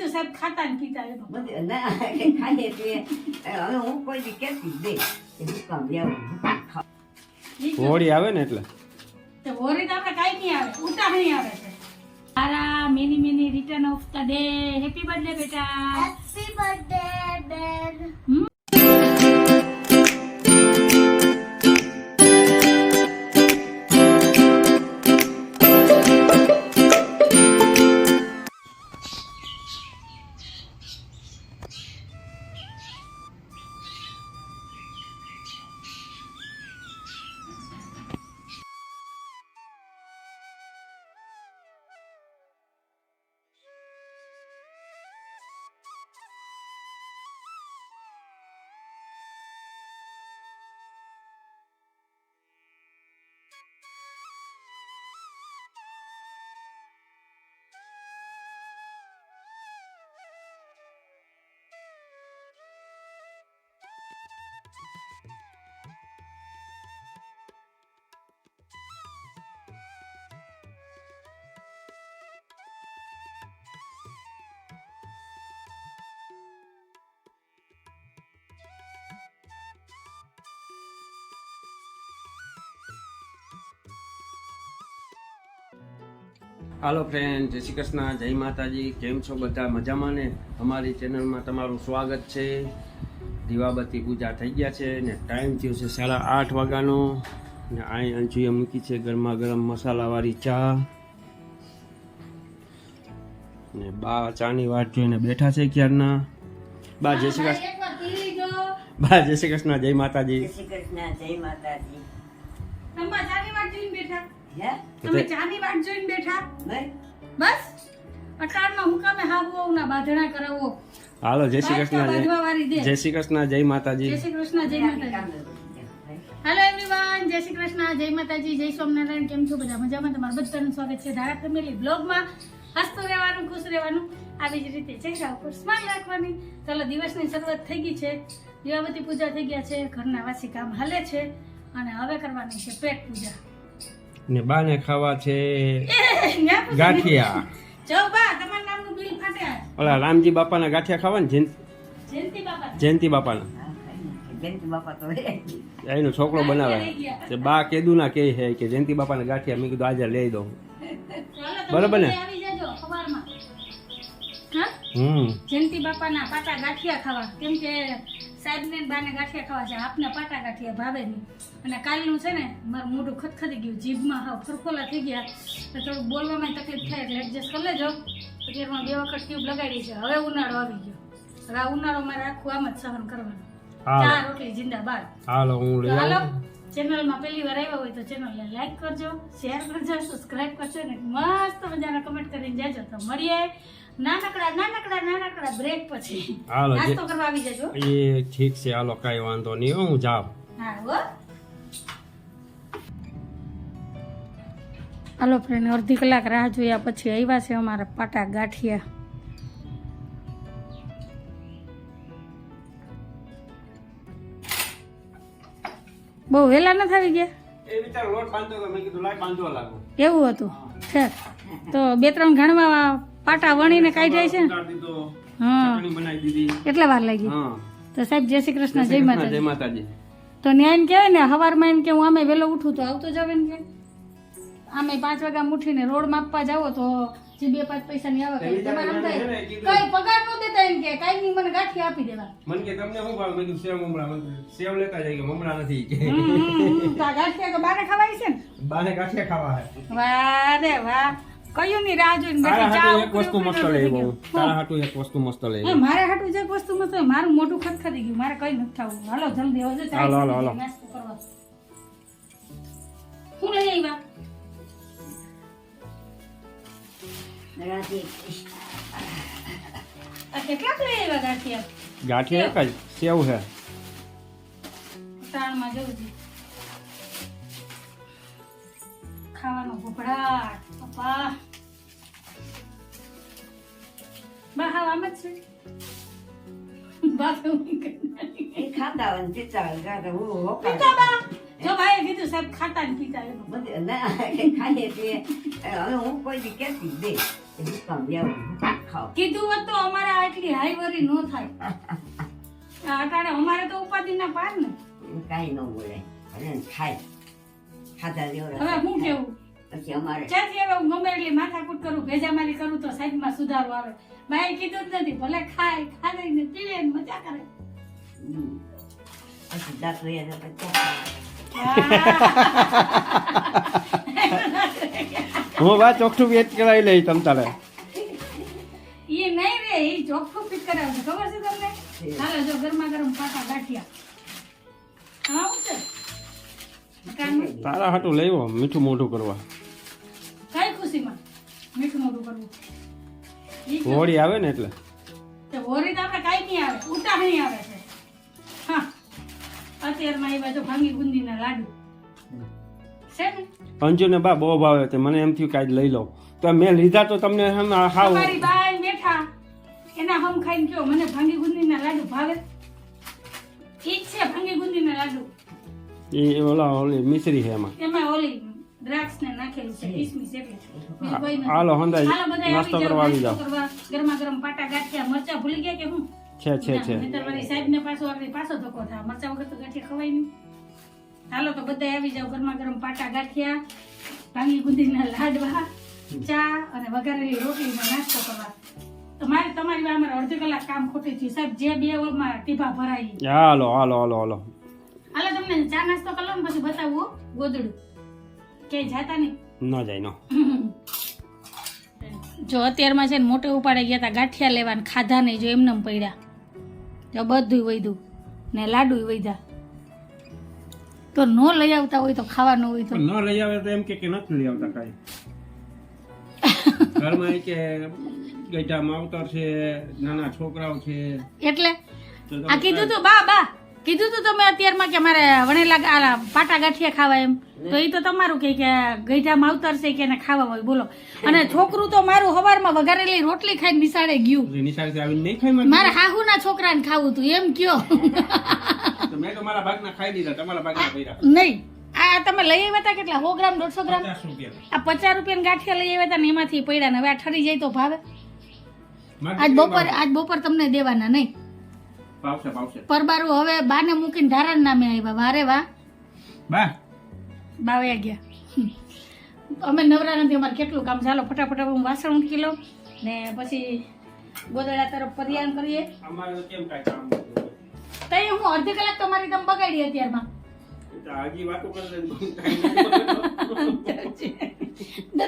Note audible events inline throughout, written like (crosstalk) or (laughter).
કીધું સાહેબ ખાતા ને પીતા એ બધું ના હવે હું કોઈ બી કેતી દે નહીં. કામ લેવું હોળી આવે ને એટલે? તો હોળી તો આપણે કાંઈ નહીં આવે ઉતાવળી આવે છે. તારા many many return of the day happy birthday બેટા. Happy birthday Ben. Hello friend Jai Shri Krishna જય માતાજી કેમ છો બધા? મજામાં ને? અમારી ચેનલમાં તમારું સ્વાગત છે. દીવાબત્તી પૂજા થઈ ગયા છે ને ટાઈમ થયો છે સાડા આઠ વાગ્યાનો. ને અહીં અંજુએ મૂકી છે ગરમા ગરમ મસાલાવાળી ચા. ને બા ચાની વાટ જોઈને બેઠા છે ક્યારના? બા જય શ્રી કૃષ્ણ. બા જય શ્રી કૃષ્ણ જય માતાજી. જય શ્રી કૃષ્ણ જય માતાજી. તમે ચાની વાટ જોઈને બેઠા? હે? તમે ચાની વાટ જોઈને બેઠા? નહીં બસ? અટાણમાં હું કામે હાવો ના બાંધણા કરાવો. હાલો જય શ્રી કૃષ્ણ જય શ્રી કૃષ્ણ જય માતાજી. જય શ્રી કૃષ્ણ જય માતાજી. હેલો એવરીવન જય શ્રી કૃષ્ણ જય માતાજી જય સ્વામિનારાયણ કેમ છો? બધા મજામાં? તમારું બધાનું સ્વાગત છે ધારા ફેમિલી બ્લોગમાં. હસતું રહેવાનું ખુશ રહેવાનું આવી જ રીતે ચહેરા ઉપર સ્માઈલ રાખવાની. ચાલો દિવસની શરૂઆત થઈ ગઈ છે. દીવાબત્તી પૂજા થઈ ગયા છે. ઘરના વાસી કામ હાલે છે. અને હવે કરવાની છે પેટ પૂજા. ને બાને ખાવા છે. ગાંઠિયા. ઓલા રામજી બાપાના ગાંઠિયા ખાવા ને જયંત- બાપાના. બાપા તો એનો છોકરો બનાવે. તે બા કેદુ ના કહે છે કે જયંતિ બાપાના ગાંઠિયા મેં કીધું આજે લઈ દઉં. બરાબર ને? હમ. જયંતિ બાપાના પાટા ગાંઠિયા ખાવા. કેમ કે સાહેબને બાને ગાંઠિયા ખાવા છે. આપને પાટા ગાંઠિયા ભાવે નહીં. અને કાલનું છે ને મારું મોઢું ખતખતી ગયું. જીભમાં હા ફરફોલા થઈ ગયા. તો થોડું બોલવામાં તકલીફ થાય એટલે એડજસ્ટ કરી લેજો. અત્યારમાં બે વખત ટ્યુબ લગાડી છે. હવે ઉનાળો આવી ગયો. હવે આ ઉનાળો મારે આખું આમ જ સહન કરવાનું. ચાર રોટલી રોટલી જિંદાબાદ હાલો હું હાલો. ચેનલમાં પહેલી વાર આવ્યા હોય તો ચેનલને લાઈક કરજો શેર કરજો સબસ્ક્રાઈબ કરજો ને મસ્ત મજાના કમેન્ટ કરીને જાજો. તો મળીએ. નાનકડા નાનકડા નાનકડા બ્રેક પછી. હાલો નાસ્તો કરવા આવી જજો. એ ઠીક છે હાલો કાંઈ વાંધો નહીં હો, જાઉં. હા હો. હાલો ફ્રેન્ડ અડધી કલાક રાહ જોયા પછી આવ્યા છે અમારા પાટા ગાંઠિયા. બહુ વહેલા ન આવી ગયા? એ વિચાર લોટ બાંધતો હતો મેં કીધું લાઈ બાંધવા લાગુ. એવું હતું. છે તો બે ત્રણ ઘણમાં પાટા વણીને છે ને? ઉતાર દીધો. હા. કેટલા વાર લાગી. તો સાહેબ જય શ્રી કૃષ્ણ જય જય માતાજી. તો ન્યાય કહેવાય ને હવારમાં એમ કે હું આમે વહેલો ઉઠું તો આવતો જાવ ને કે. આમે પાંચ વાગ્યા ઉઠીને રોડ માપવા જાવ તો જે બે પાંચ પૈસા ની આવે કઈ તમારે સમજાય કઈ પગાર નો દેતા એમ કે કઈ ની મને ગાંઠી આપી દેવા. મને કે તમને શું ભાવ? મેં સેવ મમરા. સેવ લેતા જાય કે મમરા નથી? કે. તો ગાંઠિયા તો બારે ખાવાય છે ને? બારે ગાંઠિયા ખાવા હે. વાહ રે વાહ. કયું ની રાહ જોઈને બેઠી? ચા એક વસ્તુ મસ્ત લઈ ગયું. તારા હાટુ એક વસ્તુ મસ્ત લઈ હે, મારે હાટું જે વસ્તુ મસ્ત મારું મોઢું ખતખતી ગયું. મારે કઈ નથી થવું. હાલો જલ્દી આવજો ચા હાલો, હાલો, હાલો. નાસ્તો કરવા. હું લઈ આવ્યા આ કેટલાક લઈ આવ્યા ગાંઠિયા? ગાંઠિયા એક જ. સેવ હે તાણમાં જવું છે. ખાવાનો ભૂખડાટ બા હા આમ જ છે બા તો હું. એ ખાતા હોય ને પીતા હોય કાંતો હું હોકારે. પીતા બા જો ભાઈએ કીધું સાહેબ ખાતા ને પીતા એમ. બધું ના ખાઈએ પીએ હવે હું કોઈ દી કેતી જ નહીં કે એ દુકાન જવાનું ખાવ કીધું હોત તો અમારે આટલી હાઈવરી નો થાય આ અટાણે અમારે તો ઉપાધિના પાર ને કાંઈ ન બોલે અને ખાય ખાતા હવે હું કેવું પછી અમારે ચાથી હવે હું ગમે એટલી માથાકૂટ કરું ભેજામારી કરું તો સાઈડમાં સુધારો આવે બાઈ કીધું જ નથી ભલે ખાય ખાય ને પીવે ને મજા કરે. પછી લઈ આવે પછી હું. બા ચોખ્ઠું વેચ કરાવી લઈ તમ તારે. એ નહીં રે એ ચોખ્ખું ફિટ કરાવશે ખબર છે તમને? ચાલો જો ગરમા ગરમ પાટા ગાંઠિયા. હા છે? તારા હાટું લેવો મીઠું મોઢું કરવા. કઈ ખુશીમાં? મીઠું મોઢું કરવું? હોળી આવે ને એટલે? હોળી તો આપણે કાંઈ નહીં આવે ઉતાહણી આવે છે. હા. અત્યારમાં એ બાજુ ભાંગી બુંદીના લાડુ. છે ને? અંજુને બા બહુ ભાવે તે મને એમ થયું કાંઈ લઈ લઉં. તો મેં લીધા તો તમને હમ હાવ મારી બાઈ બેઠા. એના હમ ખાઈને કયો મને ભાંગી બુંદીના લાડુ ભાવે. ઈ છે ભાંગી બુંદીના લાડુ. એ ઓલા ઓલી મિશ્રી છે એમાં. એમાં ઓલી દ્રાક્ષ ને નાખેલું છે કિસમિસ એટલે હાલો હંધાઈ નાસ્તો કરવા આવી જાઓ, જાઓ નાસ્તો કરવા. ગરમા ગરમ પાટા ગાંઠિયા મરચા ભૂલી ગયા કે હું? છે છે છે. નહીંતર સાહેબને પાછો આગળ પાછો ધક્કો થાય. મરચા વગર તો ગાંઠિયા ખવાય નહીં. હાલો તો બધા આવી જાવ ગરમા ગરમ પાટા ગાંઠિયા ભાંગી ગુંદીના લાડવા ચા અને વઘારેલી રોટલીનો નાસ્તો કરવા. તમારે તમારી પાસે અડધો કલાક કામ ખોટી થયું. સાહેબ જે બે ઓરમાં ટીપા ભરાઈ. હાલો હાલો હાલો હાલો. હાલો તમને ચા નાસ્તો કરો ને પછી બતાવું ગોદડું. ક્યાંય જાતા નહીં? ન જાય નો. જો અત્યારમાં છે ને મોટે ઉપાડે ગયા હતા ગાંઠિયા લેવાને ખાધા નહીં જો એમને પડ્યા. જો બધું વૈધું ને લાડુ વૈધા તો ન લઈ આવતા હોય તો ખાવાનું હોય તો. ન લઈ આવે તો એમ કે કે નથી લઈ આવતા કાંઈ. (laughs) ઘરમાં કે ગઈઢા માવતર છે નાના છોકરાઓ છે. એટલે? આ કીધું તું બા બા. કીધું તું તમે અત્યારમાં કે મારે વણેલા આ પાટા ગાંઠિયા ખાવા એમ. તો એ તો તમારું કે કે ગઈઢા માવતર છે કે એને ખાવા હોય બોલો. અને છોકરું તો મારું હવારમાં વઘારેલી રોટલી ખાઈને નિશાળે ગયું. મારે હાહુ ના છોકરાને ખાવું તું એમ કયો. નહીં આ તમે લઈ આવ્યા હતા કેટલા? સો ગ્રામ દોઢસો ગ્રામ? આ પચાસ રૂપિયાના ગાંઠિયા લઈ આવ્યા હતા ને એમાંથી પડ્યા ને હવે આ ઠરી જાય તો ભાવે. આજ બપોર આજ બપોર તમને દેવાના નહીં. ભાવશે પાવશે પરબારું હવે બાને મૂકીને ધારણ નામે આવ્યા વારે વાહ બા. બાવે ગયા. અમે નવરા નથી અમારે કેટલું કામ ચાલો ફટાફટ હું વાસણ ઉટકી લઉં ને પછી ગોદડા તરફ પર્યાણ કરીએ. અમારે કેમ કાંઈ કામ તઈ હું અડધી કલાક તમારી દમ બગાડી અત્યારમાં. હજી વાતો કરે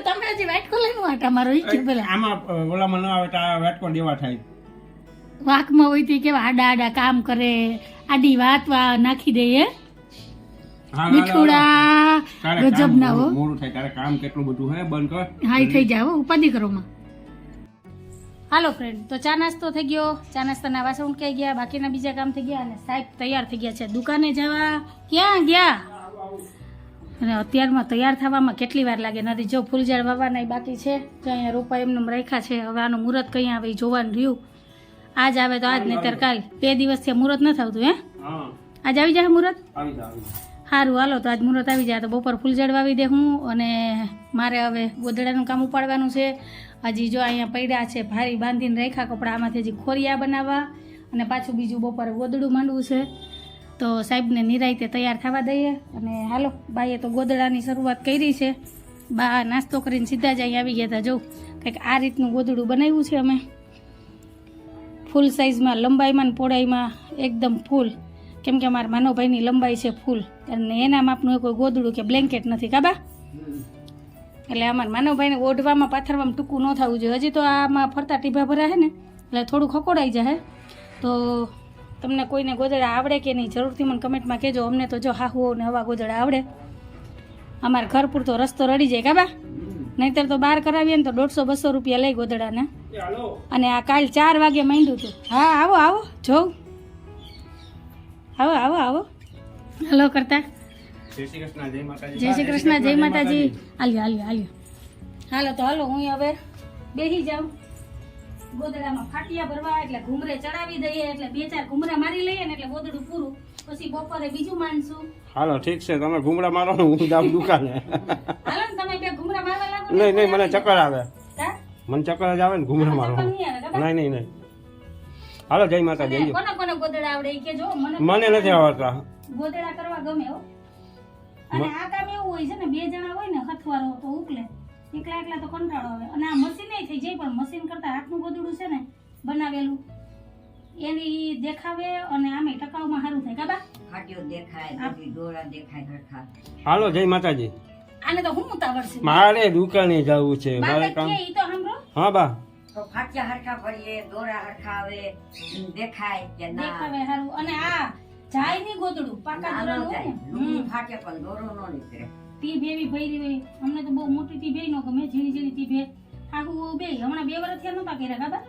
તમે હજી વાટકો લઈને વાટા મારો ઈ કે પેલા. આમાં ઓલામાં ન આવે તો આ વેટકો દેવા થાય. વાકમાં હોય તો કેવા આડા આડા કામ કરે આડી વાત વા નાખી દઈએ મીઠુડા ગજબ ના હો. મોડું- મોડું થાય તારે કામ કેટલું બધું હે બંધ કર. હા થઈ હો ઉપાધિ કરો માં. હાલો ફ્રેન્ડ તો ચા નાસ્તો થઈ ગયો. ચા નાસ્તાના વાસણ ઉટકાઈ ગયા બાકીના બીજા કામ થઈ ગયા અને સાહેબ તૈયાર થઈ ગયા છે. દુકાને જવા. ક્યાં ગયા? અને અત્યારમાં તૈયાર થવામાં કેટલી વાર લાગે? નથી જો ફૂલઝાડ વાવવાના બાકી છે તો અહીંયા રોપા એમને રાખ્યા છે. હવે આનું મુહૂર્ત કઈ આવે જોવાનું રહ્યું. આજ આવે તો આજ નહીં કાલ. બે દિવસથી મુહૂર્ત નથી આવતું હે? આજ આવી જાય મુહૂર્ત. સારું હાલો તો આજ મુહૂર્ત આવી જાય. તો બપોર ફૂલઝાડ જડવાવી દે હું અને મારે હવે ગોદડાનું કામ ઉપાડવાનું છે. હજી જો અહીંયા પડ્યા છે ભારી બાંધીને રાખ્યા કપડાં. આમાંથી હજી ખોરિયા બનાવવા અને પાછું બીજું બપોરે ગોદડું માંડવું છે. તો સાહેબને નિરાયતે તૈયાર થવા દઈએ. અને હાલો બાઈએ તો ગોદડાની શરૂઆત કરી છે. બા નાસ્તો કરીને સીધા જ અહીં આવી ગયા હતા. જો કંઈક આ રીતનું ગોદડું બનાવ્યું છે અમે. ફૂલ સાઇઝમાં લંબાઈમાં ને પહોળાઈમાં એકદમ ફૂલ. કેમ કે અમારા માનવભાઈની લંબાઈ છે ફૂલ. અને એના માપનું કોઈ ગોદડું કે બ્લેન્કેટ નથી કાબા એટલે અમારા માનવભાઈને ઓઢવામાં, પાથરવામાં ટૂંકું ન થવું જોઈએ. હજી તો આમાં ફરતા ટીભા ભરા છે ને, એટલે થોડું ખકોડાઈ જાય તો તમને કોઈને ગોદડા આવડે કે નહીં, જરૂરથી મને કમેન્ટમાં કહેજો. અમને તો જો હાહુ ને હવા ગોદડા આવડે. અમારા ઘર પૂરતો રસ્તો રડી જાય કાબા નહીતર તો બહાર કરાવીએ ને તો દોઢસો બસો રૂપિયા લઈ ગોદડાને અને આ કાલ ચાર વાગે માંડ્યું હતું હા આવો આવો જોઉં. આવો આવો આવો. હલો કરતા. જય શ્રી કૃષ્ણ જય માતાજી. જય શ્રી કૃષ્ણ જય માતાજી. હાલ્યો હાલ્યો હાલ્યો. હાલો તો હાલો હું હવે બેસી જાઉં. ગોદડામાં ફાટિયા ભરવા એટલે ઘૂમરે ચડાવી દઈએ એટલે બે ચાર ઘૂમરા મારી લઈએ ને એટલે ગોદડું પૂરું. પછી બપોરે બીજું માંડશું હાલો ઠીક છે. તમે ઘૂમડા મારો ને હું જાઉં દુકાને. હાલો ને તમે બે ઘૂમડા મારવા લાગો નહીં નહીં મને ચક્કર આવે. હા? મને ચક્કર જ આવે ને ઘૂમડા મારો નહીં નહીં નહીં નહીં. હાલો જય માતા જય. કોને કોને ગોદડા આવડે કે જો મને મને નથી આવડતા. ગોદડા કરવા ગમે હો. અને આ કામ એવું હોય છે ને બે જણા હોય ને હથવારો તો ઉકલે. એકલા એકલા તો કંટાળો આવે. અને આ મશીન થઈ જાય પણ મશીન કરતા હાથનું ગોદડું છે ને બનાવેલું. એની દેખાવે અને આમે ટકાવમાં સારું થાય કાબા ખાટ્યો દેખાય બધી દોરા દેખાય સરખા હાલો જય માતાજી. આને તો હું ઉતાવળ છે? મારે દુકાને જવું છે મારે કામ કે ઈ તો હમરો હા બા. તો ફાટ્યા હરખા ભરીએ દોરા હરખા આવે દેખાય કે ના. દેખાવે સારું અને આ જાય ની ગોદડું પાકા ના ન દોરાનું ને હમ. ફાટે પણ દોરો નો નીકળે. ટીપ ભેવી ભરી હોય. અમને તો બહુ મોટી ટીપ એ કે ગમે ઝીણી ઝીણી ટીપ ભે આખું બે હમણાં બે વર્ષ થયા નતા કર્યા કાબા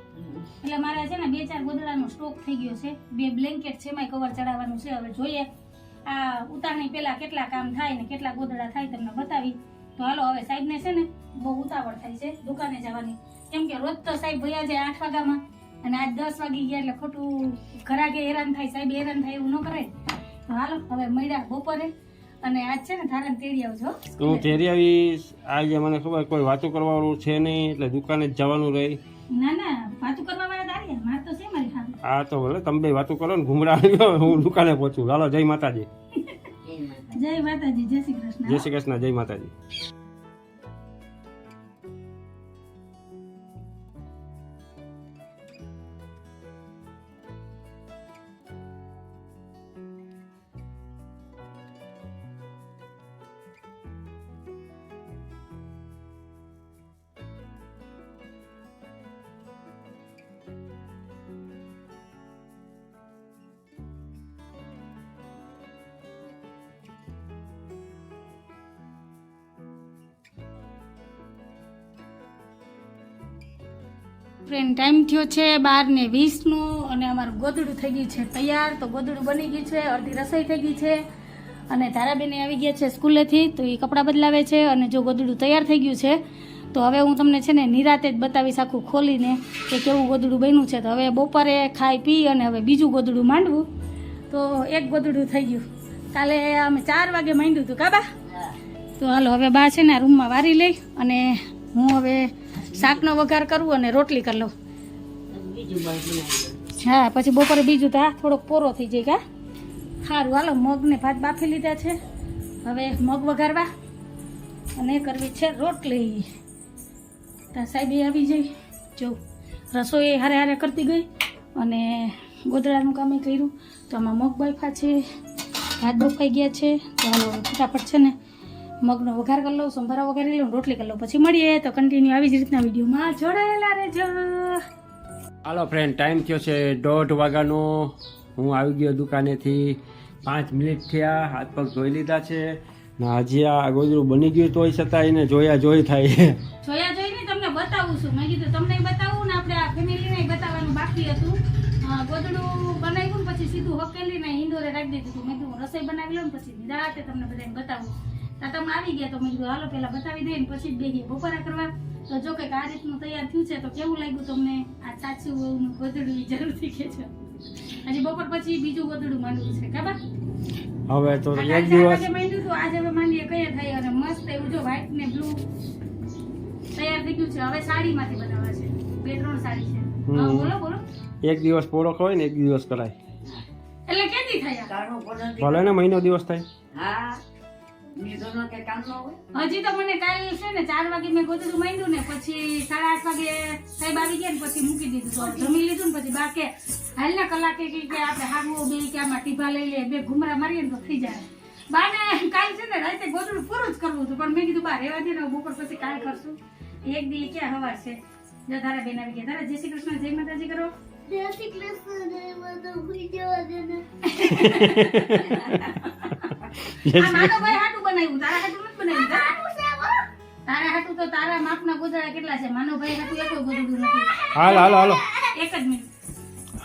એટલે મારે છે ને બે ચાર ગોદડાનો સ્ટોક થઈ ગયો છે. બે બ્લેન્કેટ છે એમાંય કવર ચડાવવાનું છે. હવે જોઈએ આ ઉતારણી પહેલાં કેટલા કામ થાય ને કેટલા ગોદડા થાય તમને બતાવી. તો હાલો, હવે સાહેબને છે ને બહુ ઉતાવળ થાય છે દુકાને જવાની. કેમ કે રોજ તો સાહેબ ભૈયા જાય આઠ વાગ્યામાં અને આજ દસ વાગી ગયા એટલે ખોટું ઘરાકે હેરાન થાય, સાહેબ હેરાન થાય એવું ન કરાય તો હાલો, હવે મળ્યા બપોરે અને આજ છે ને ધારણ તેડી આવજો. હું તેરી આવીશ. આજે મને ખબર કોઈ વાતો કરવાનું છે નહીં, એટલે દુકાને જ જવાનું રહી. ના ના વાતું કરવા વાળા તારી મારે તો છે મારી સાથે આ તો ભલે તમે બે વાતો કરો ને ઘુમરા આવ્યો હું દુકાને પહોંચું. હાલો જય માતાજી. જય માતાજી જય શ્રી કૃષ્ણ. જય શ્રી કૃષ્ણ જય માતાજી. ફ્રેન્ડ ટાઈમ થયો છે બાર ને વીસનો અને અમારું ગોદડું થઈ ગયું છે તૈયાર. તો ગોદડું બની ગયું છે અડધી રસોઈ થઈ ગઈ છે. અને તારાબેને આવી ગયા છે સ્કૂલેથી તો એ કપડાં બદલાવે છે અને જો ગોદડું તૈયાર થઈ ગયું છે તો હવે હું તમને છે ને નિરાતે જ બતાવીશ આખું ખોલીને કે કેવું ગોદડું બન્યું છે. તો હવે બપોરે ખાઈ પી અને હવે બીજું ગોદડું માંડવું. તો એક ગોદડું થઈ ગયું. કાલે અમે ચાર વાગે માંડ્યું હતું કાબા તો હાલો હવે બા છે ને આ રૂમમાં વારી લઈ અને હું હવે શાકનો વઘાર કરવું અને રોટલી કરી લઉં. હા, પછી બપોરે બીજું તો આ થોડોક પોરો થઈ જાય કા? સારું હાલો, મગને ભાત બાફી લીધા છે. હવે મગ વઘારવા. અને કરવી છે રોટલી. ત્યાં સાહેબે આવી જઈ જો, રસોઈ હારે હારે કરતી ગઈ અને ગોદડાનું કામે કર્યું. તો આમાં મગ બાફા છે, ભાત બફાઈ ગયા છે. તો હાલો, ફટાફટ છે ને મગનો વઘાર કરી લઉં સંભારા વઘારી લઉં રોટલી કરી લઉં. પછી મળીએ તો કન્ટિન્યુ આવી જ રીતના વિડીયોમાં જોડાયેલા રહેજો. હાલો ફ્રેન્ડ ટાઈમ થયો છે દોઢ વાગ્યાનો. હું આવી ગયો દુકાનેથી. પાંચ મિનિટ થયા હાથ પગ ધોઈ લીધા છે. ને હજી આ ગોદરું બની ગયું તોય છતાં એને જોયા જોઈ થાય. જોયા જોઈને તમને બતાવું છું. મેં કીધું તમને બતાવું ને આપણે આ ફેમિલીને બતાવવાનું બાકી હતું. ગોદડું બનાવ્યું પછી સીધું હકેલીને ઇન્ડોરે રાખી દીધું મેં કીધું રસોઈ બનાવી લઉં પછી નિરાતે તમને બધાને બતાવું. તમે આવી ગયા તો મેં કીધું હાલો પહેલા બતાવી દઈએ પછી જ બેહીએ બપોરા કરવા. તો જો કે આ રીતનું તૈયાર થયું છે તો કેવું લાગ્યું તમને? આ સાચું વહુનું ગોદડું ઈ જરૂરથી કહેજો. હજી બપોર પછી બીજું ગોદડું માંડવું છે ખબર? હવે તો એક દિવસ માંડ્યું હતું, આજે હવે માંડીએ કયા થાય? અને મસ્ત એવું જો વ્હાઈટ ને બ્લુ તૈયાર થઈ ગયું છે. હવે સાડીમાંથી બનાવવા છે. બે ત્રણ સાડી છે. બોલો બોલો. એક દિવસ પોળો હોય ને એક દિવસ કરાય એટલે કેટલી થાય ભલે ને મહિનો દિવસ થાય. હા. હજી તો મને કાલ છે ને ચાર વાગે મેં ગોતરું માંડ્યું ને પછી સાડા આઠ વાગે સાહેબ આવી ગયા ને પછી મૂકી દીધું તો જમી લીધું ને પછી બા કે હાલ ને કલાકે કે કે આપણે હાગવો બે કે આમાં ટીભા લઈ લે બે ઘુમરા મારીએ ને તો થઈ જાય. બાને કાલ છે ને રાતે ગોદડું પૂરું જ કરવું હતું પણ મેં કીધું બા રેવા દે ને બપોર પછી કાલ કરશું. એક દી ક્યાં હવા છે? જો તારા બેન આવી ગયા. તારા જય શ્રી કૃષ્ણ જય માતાજી કરો. જય શ્રી કૃષ્ણ જય (laughs) બનાવ્યું? તારા હાટું નથી બનાવ્યું તારા હાટું તો તારા માપના ગોદડા કેટલા છે? માનો ભાઈ હાટું એક ગોદડું નથી. હાલ હાલ હાલો. એક જ મિનિટ.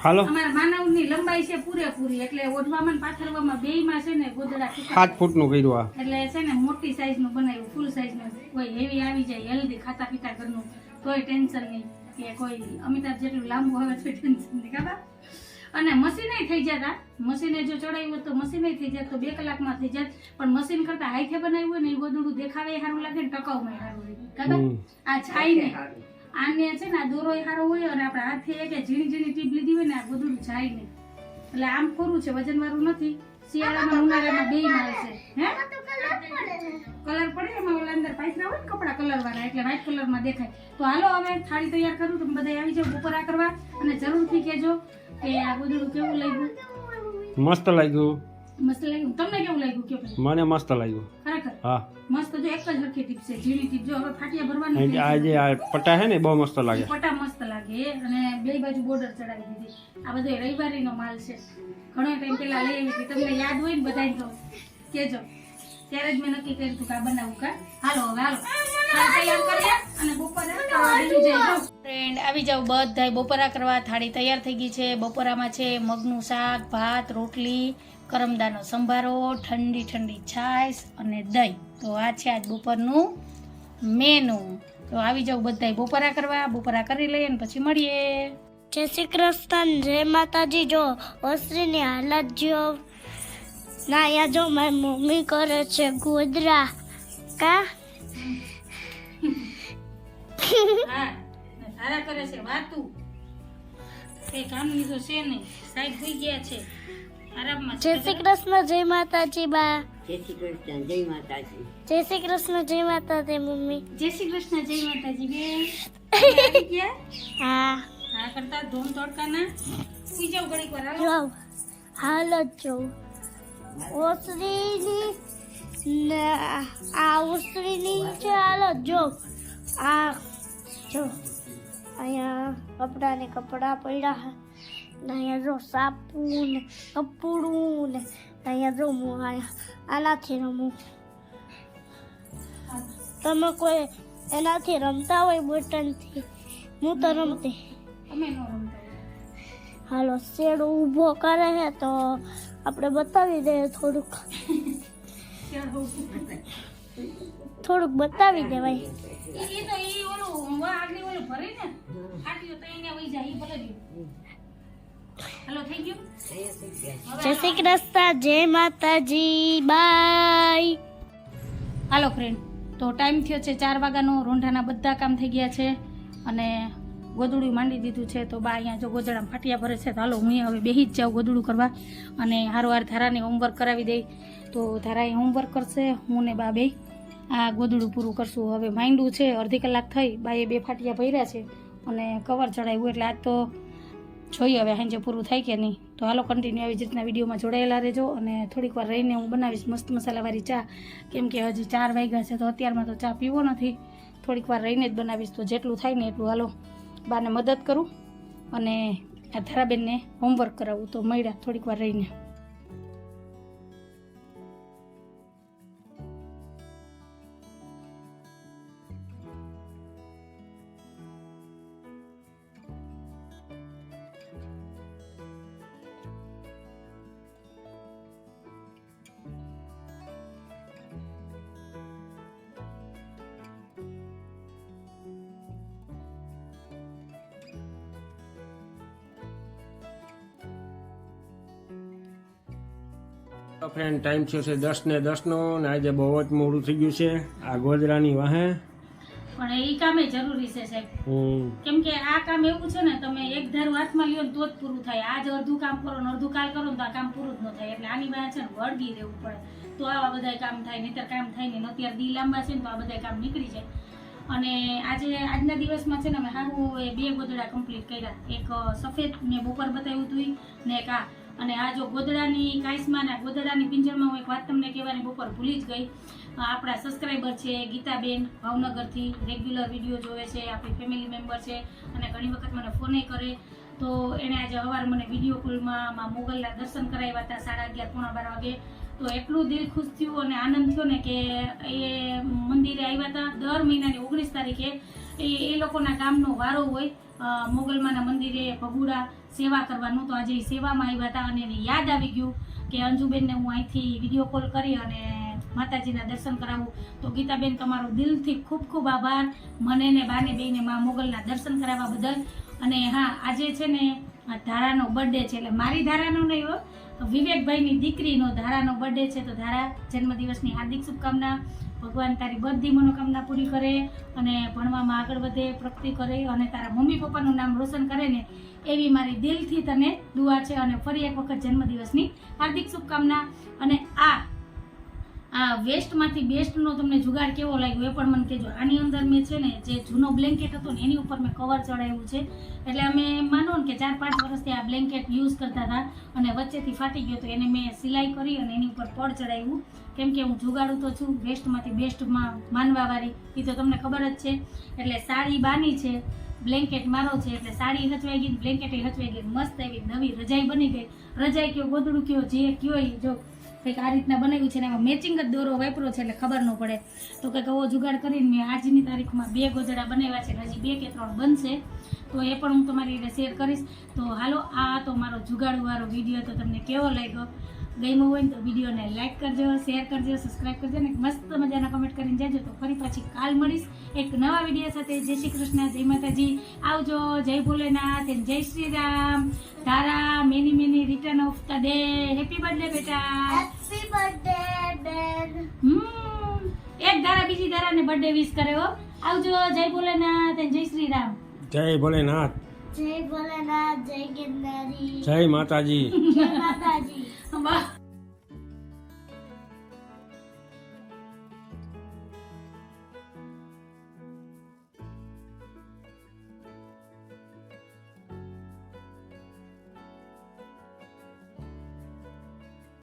હાલો. અમારા માનવની લંબાઈ છે પૂરેપૂરી એટલે ઓઢવામાં ને પાથરવામાં બેયમાં છે ને ગોદડા ટૂંકા. સાત ફૂટનું કર્યું આ. એટલે છે ને મોટી સાઈઝનું બનાવ્યું ફૂલ સાઈઝનું કોઈ હેવી આવી જાય હેલ્ધી ખાતા પીતા ઘરનું તોય ટેન્શન નહીં. કે કોઈ અમિતાભ જેટલું લાંબુ આવે તો ટેન્શન નહીં ખબર અને મશીને થઈ જતા મશીને જો ચડાવ્યું હોત તો મશીને થઈ જાય તો બે કલાકમાં થઈ જાય પણ મશીન કરતા હાઈથે બનાવ્યું હોય ને એ ગોદડું દેખાવે સારું લાગે ને ટકાઉમાં સારું લાગે. આ છાઈ ને. આને છે ને આ દોરો સારો હોય અને આપણે હાથે કે ઝીણી ઝીણી ટીપ લીધી હોય ને આ ગોદડું જાય નહીં એટલે આમ ખોરું છે વજન વાળું નથી. શિયાળામાં ઉનાળામાં બે માલ છે હે? કલર પડે એમાં ઓલા અંદર પાઇસરા હોય ને કપડા કલર વાળા એટલે વ્હાઈટ કલરમાં દેખાય. તો હાલો હવે થાળી તૈયાર કરું તમે બધા આવી જાઓ બપોરા કરવા. અને જરૂરથી કહેજો કે આ ગોદડું કેવું લાગ્યું? મસ્ત લાગ્યું. મસ્ત લાગ્યું? તમને કેવું લાગ્યું? કે ભાઈ મને મસ્ત લાગ્યું. ખરેખર? હા. મસ્ત જો એક જ હરખી ટીપ છે. ઝીણી ટીપ જો હવે ફાટિયા ભરવાની આ જે આ પટા હે ને બહુ મસ્ત લાગે. પટા મસ્ત લાગે અને બે બાજુ બોર્ડર ચડાવી દીધી. આ બધો રવિવારીનો માલ છે. ઘણો ટાઈમ પહેલા લઈ આવી હતી. તમને યાદ હોય ને બધાને તો કેજો. ત્યારે જ મેં નક્કી કર્યું હતું કે આ બનાવું કા? હાલો હવે હાલો. ફ્રેન્ડ આવી જાવ બધાય બપોરા કરવા. થાળી તૈયાર થઈ ગઈ છે. બપોરામાં છે મગનું શાક ભાત રોટલી કરમદાનો સંભારો ઠંડી ઠંડી છાશ અને દહીં. તો આ છે આજ બપોરનું મેનુ. તો આવી જાવ બધાય બપોરા કરવા. બપોરા કરી લઈએ ને પછી મળીએ. જય શ્રી કૃષ્ણ. જય માતાજી. જો ઓસરીની હાલત જો ના યા જો મારી મમ્મી કરે છે ગોદરા. કા? હા ને કરે છે વાતું. કઈ કામની તો છે નહીં. સાહેબ થઈ ગયા છે. આરામમાં જય શ્રી કૃષ્ણ જય માતાજી બા. જય શ્રી કૃષ્ણ જય માતાજી. જય શ્રી કૃષ્ણ જય માતાજી મમ્મી. જય શ્રી કૃષ્ણ જય માતાજી બે (laughs) ગયા? હા. હા કરતા ધૂમ તડકાના સુઈ જાવ ઘડીક વાર હાલો. જો હાલત જો ઓસરીની ને આ ઓસરીની છે હાલત જો આ જો અહીંયા કપડા ને કપડા પડ્યા ને અહીંયા જો સાપુ ને કપડું ને અહીંયા જો હું આનાથી રમું. તમે કોઈ એનાથી રમતા હોય બટનથી? હું તો રમતી. હાલો શેડ ઊભો કરે છે તો આપણે બતાવી દઈએ થોડુંક. (laughs) થોડુંક બતાવી દેવાય. ઈ ઈ તો ઈ ઓલું આગળ ઓલું ભરી ને ફાટ્યો તો એને વઈ જાય ઈ ભલે ગયું. થઈ ગયું જય Shri Krishna Jai Mataji bye. Hello friend તો ટાઈમ થયો છે ચાર વાગ્યાનો રોંઢાના બધા કામ થઈ ગયા છે અને ગોદડું માંડી દીધું છે તો બા અહીંયા જો ગોદડામાં ફાટિયા ભરે છે તો હાલો હું હવે બેહી જ જાઉં ગોદડું કરવા અને હારવાર ધારાને હોમવર્ક કરાવી દઈ. તો ધારાએ હોમવર્ક કરશે હું ને બા બે. આ ગોદડું પૂરું કરશું. હવે માંડું છે, અડધી કલાક થઈ બાએ બે ફાટિયા ભર્યા છે અને કવર ચડાવ્યું એટલે આજ તો જોઈએ હવે સાંજે પૂરું થાય કે નહીં. તો હાલો કન્ટિન્યુ આવી જ રીતના વિડીયોમાં જોડાયેલા રહેજો અને થોડીક વાર રહીને હું બનાવીશ મસ્ત મસાલાવાળી ચા. કેમ કે હજી ચાર વાગ્યા છે તો અત્યારમાં તો ચા પીવો નથી. થોડીક વાર રહીને જ બનાવીશ તો જેટલું થાય ને એટલું. હાલો, બાને મદદ કરું અને આ ધારાબેનને હોમવર્ક કરાવું તો મળ્યા થોડીક વાર રહીને. ફ્રેન્ડ ટાઈમ થયો છે દસ ને દસનો ને આજે બહુ જ મોડું થઈ ગયું છે. આ ગોજરાની વાહે. પણ એ કામે જરૂરી છે સાહેબ. કેમ કે આ કામ એવું છે ને તમે એક ધારું હાથમાં લ્યો ને તો જ પૂરું થાય. આજ અડધું કામ કરો ને અડધું કાલ કરો ને તો આ કામ પૂરું જ ન થાય. એટલે આની પાસે છે ને વળગી રહેવું પડે. તો આવા બધા કામ થાય નહીતર કામ થાય નહીં. ને અત્યારે દી લાંબા છે ને તો આ બધા કામ નીકળી જાય. અને આજે આજના દિવસમાં છે ને અમે સારું એ બે ગોદડા કમ્પ્લીટ કર્યા. એક સફેદ મેં બપોર બતાવ્યું હતું ને એક આ અને આ જો ગોદડાની કાંઈસમાં ને ગોદડાની પિંજરમાં હું એક વાત તમને કહેવાની બપોર ભૂલી જ ગઈ. આપણા સબસ્ક્રાઈબર છે ગીતાબેન, ભાવનગરથી રેગ્યુલર વીડિયો જોવે છે, આપણી ફેમિલી મેમ્બર છે અને ઘણી વખત મને ફોને કરે. તો એણે આજે સવારે મને વીડિયો કોલમાં મોગલના દર્શન કરાવ્યા હતા સાડા અગિયાર, પોણા બાર વાગે. તો એટલું દિલ ખુશ થયું અને આનંદ થયો ને કે એ મંદિરે આવ્યા હતા. દર મહિનાની ઓગણીસ તારીખે એ એ લોકોના ગામનો વારો હોય મોગલમાના મંદિરે ભગુડા સેવા કરવાનું તો આજે સેવામાં આવ્યા હતા અને એને યાદ આવી ગયું કે અંજુબેનને હું અહીંથી વીડિયો કોલ કરી અને માતાજીના દર્શન કરાવું. તો ગીતાબેન, તમારો દિલથી ખૂબ ખૂબ આભાર. મને ને બાને બેને મા મોગલના દર્શન કરાવવા બદલ. અને હા, આજે છે ને ધારાનો બર્થડે છે, એટલે મારી ધારાનો નહીં હો વિવેકભાઈની દીકરીનો ધારાનો બર્થડે છે, તો ધારા જન્મદિવસની હાર્દિક શુભકામના. ભગવાન તારી બધી મનોકામના પૂરી કરે અને ભણવામાં આગળ વધે, પ્રગતિ કરે અને તારા મમ્મી પપ્પાનું નામ રોશન કરે ને, એવી મારી દિલથી તને દુઆ છે અને ફરી એક વખત જન્મદિવસની હાર્દિક શુભકામના. અને આ આ વેસ્ટમાંથી બેસ્ટનો તમને જુગાડ કેવો લાગ્યો એ પણ મને કહેજો. આની અંદર મેં છે ને જે જૂનો બ્લેન્કેટ હતો ને એની ઉપર મેં કવર ચડાવ્યું છે. એટલે અમે માનો ને કે ચાર પાંચ વર્ષથી આ બ્લેન્કેટ યુઝ કરતા હતા અને વચ્ચેથી ફાટી ગયો તો એને મેં સિલાઈ કરી અને એની ઉપર પડ ચડાવ્યું. કેમ કે હું જુગાડું તો છું, વેસ્ટમાંથી બેસ્ટમાં માનવાવાળી એ તો તમને ખબર જ છે. એટલે સાડી બાની છે બ્લેન્કેટ મારો છે, એટલે સાડી હચવાઈ ગઈ બ્લેન્કેટ હચવાઈ ગઈ. મસ્ત એવી નવી રજાઈ બની ગઈ. રજાઈ કયો, ગોદડું કયો, જે કયો જો કંઈક આ રીતના બનાવ્યું છે ને એમાં મેચિંગ જ દોરો વાપરો છે એટલે ખબર ન પડે. તો કંઈક આવો જુગાડ કરીને મેં આજની તારીખમાં બે ગોજડા બનાવ્યા છે હજી બે કે ત્રણ બનશે. તો એ પણ હું તમારી રીતે શેર કરીશ. તો હાલો, આ તો મારો જુગાડવાળો વીડિયો તો તમને કેવો લાગ્યો? ગમ્યો હોય ને તો વિડીયોને લાઈક કરજો શેર કરજો સબસ્ક્રાઈબ કરજો ને મસ્ત મજાના કમેન્ટ કરીને જાજો. તો ફરી પાછી કાલ મળીશ એક નવા વીડિયો સાથે. જય શ્રી કૃષ્ણ જય માતાજી. આવજો જય ભોલેનાથ જય શ્રી રામ. તારા many many return of the day happy birthday બેટા. હેપી બર્થડે બેન. હમ એક ધારા બીજી ધારાને બર્થડે વિશ કરે હો. આવજો જય ભોલેનાથ જય શ્રી રામ. જય ભોલેનાથ. જય ભોલેનાથ જય ગિરનારી. જય માતાજી. જય માતાજી.